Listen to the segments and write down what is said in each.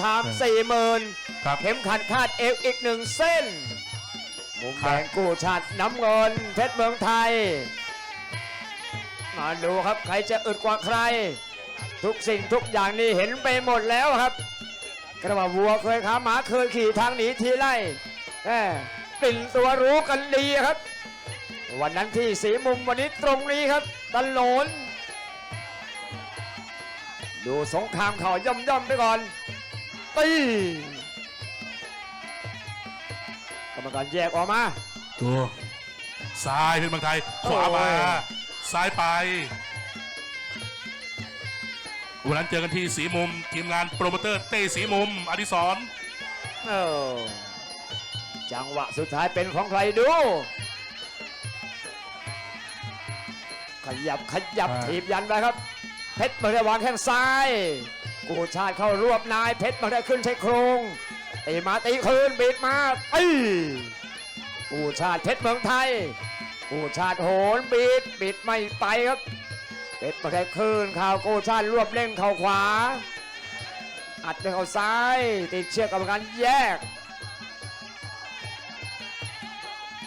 ทามสี่หมื่นครับ เข็มขัดคาดเอวอีกหนึ่งเส้น มุมแดงกู้ชาติน้ำเงินเพชรเมืองไทย มาดูครับใครจะอึดกว่าใคร ทุกสิ่งทุกอย่างนี่เห็นไปหมดแล้วครับ กระบะวัวเคยขาหมาเคยขี่ทางหนีทีไล่แหม่กลิ่นตัวรู้กันดีครับ วันนั้นที่สีมุมวันนี้ตรงนี้ครับตะโหลนดูสงครามเข่าย่อมย่อมๆไปก่อน ตีกรรมการแยกออกมาดูซ้ายเพชรเมืองไทย ขวามาโอ้ยซ้ายไป วันนั้นเจอกันที่สีมุม ทีมงานโปรโมเตอร์เต้สีมุม อดิศรเออจังหวะสุดท้ายเป็นของใครดู ขยับขยับอ่าถีบยันไปครับ เพชรมาได้วางแข้งซ้าย กูชาติเข้ารวบนายเพชรมาได้ขึ้นใช้โครงตีมาตีคืนบีดมาตีกูชาติเพชรเมืองไทยกูชาติโหนบีดบีดไม่ไปครับเพชรมาได้คืนข่าวกูชาติรวบเร่งเข่าขวา อัดไปเข้าซ้าย ติดเชือกกรรมการแยก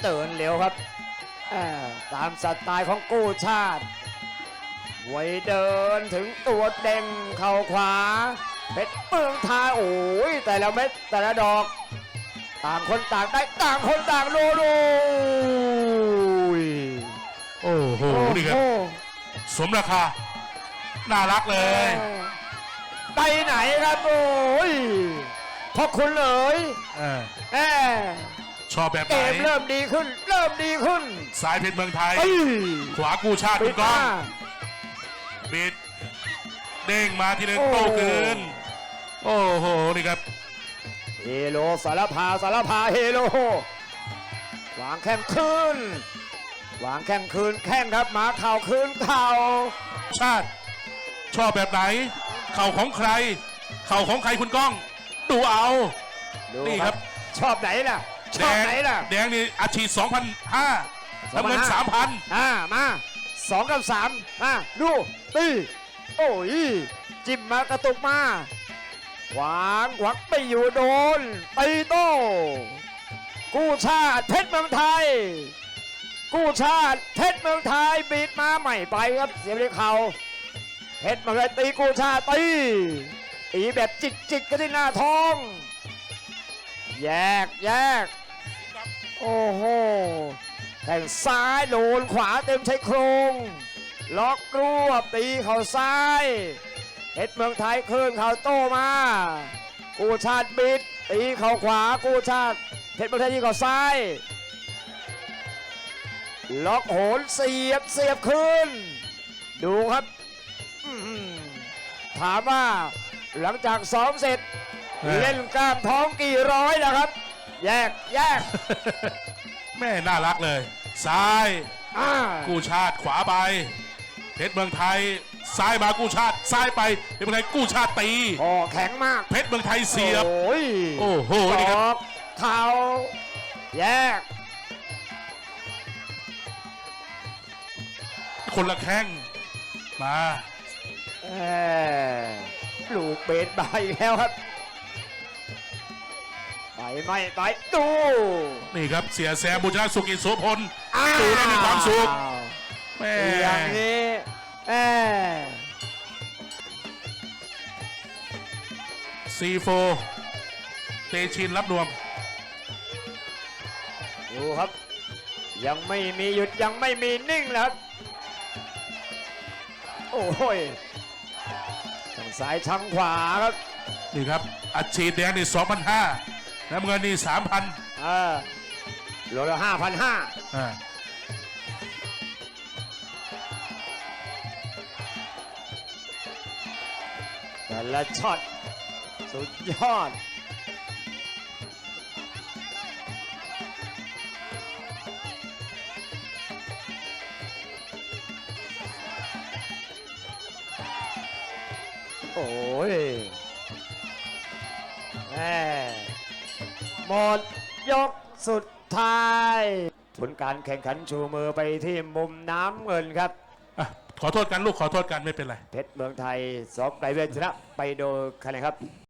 เตือนเร็วครับตามสไตล์ของกู้ชาติ ไว้เดินถึงตัวเด้งเข่าขวา เพชรเมืองไทยโอ้ยแต่ละเม็ดแต่ละดอก ต่างคนต่างได้ต่างคนต่างโดนโอ้ยโอ้โหนี่ครับโอ้โหสมราคา น่ารักเลย ไปไหนครับโอ้ยพอคุณเอ๋ยเออแหมชอบแบบเกไหนมเริ่มดีขึ้น เริ่มดีขึ้นซ้ายเพชรเมืองไทยเอ้ยขวากู้ชาติปิคุดณก้มาอง บิด เด้งมาทีนึงโอ้โต้คืน โอ้โห นี่ครับ เฮโลสารพาสารพาเฮโลวางแข้งคืนวางแข้งคืนแข้งครับหมาเข่าคืนเข่าชาติ ชอบแบบไหน เข่าของใคร เข่าของใครคุณก้อง ดูเอา ดูนี่ครับ ชอบไหนล่ะชแดอบงไหนล่ะ แดงนี่อาชีพ2,005น้ำเงิน3,000อ่ามา สองกับสามมาดูตีโอ้ยจิ้มมากระตุกมาขวางขวักไปอยู่โดนตีโต้กู้ชาติเพชรเมืองไทย กู้ชาติเพชรเมืองไทยบีดมาใหม่ไปครับเสียบด้วยเขาเพชรเมืองไทยตีกู้ชาติตีตีแบบจิกจิกกันที่หน้าท้อง แยกแยกโอ้โห แข่งซ้ายโดนขวาเต็มใช้โครง ล็อกรวบตีเข่าซ้ายเพชรเมืองไทยคลื่นเข่าโต้มา กูชาติบิดตีเข่าขวากูชาติเพชรเมืองไทยตีเข่าซ้าย ล็อกโหนเสียบเสียบขึ้น ดูครับอื้อหือถามว่าหลังจากซ้อมเสร็จเออเล่นกล้ามท้องกี่ร้อยนะครับ แยกแยกแม่น่ารักเลย ซ้ายอ่ากู้ชาติขวาไป เพชรเมืองไทย ซ้ายมากู้ชาติ ซ้ายไปเพชรเมืองไทยกู้ชาติตีคอแข็งมากเพชรเมืองไทยเสียบ โอ้ยโอ้โหศนี่คอรับกเข่าแยก คนละแข้งมาเอ่อลูกเบสใบแล้วครับ ไปไม่ไปดูนี่ครับเสียแซมบุญชนะสุกิจโสพลอ้าวดูได้มีความสุขแม่อย่างนี้เออซีโฟเตชินรับนวมดูครับ ยังไม่มีหยุดยังไม่มีนิ่งนะครับโอ้ยทางซ้ายทางขวาครับ นี่ครับอัดฉีดแดงนี่2,500 น้ำเงินนี่3,000เออโลละห้าพันห้าอ่าแต่ละช็อตสุดยอดโอ้ยแหม่ หมดยกสุดท้ายผลการแข่งขันชูมือไปที่มุมน้ำเงินครับอะขอโทษกันลูกขอโทษกันไม่เป็นไร เพชรเมืองไทยสอบไกลเวทชนะไปโดยคะแนนครับ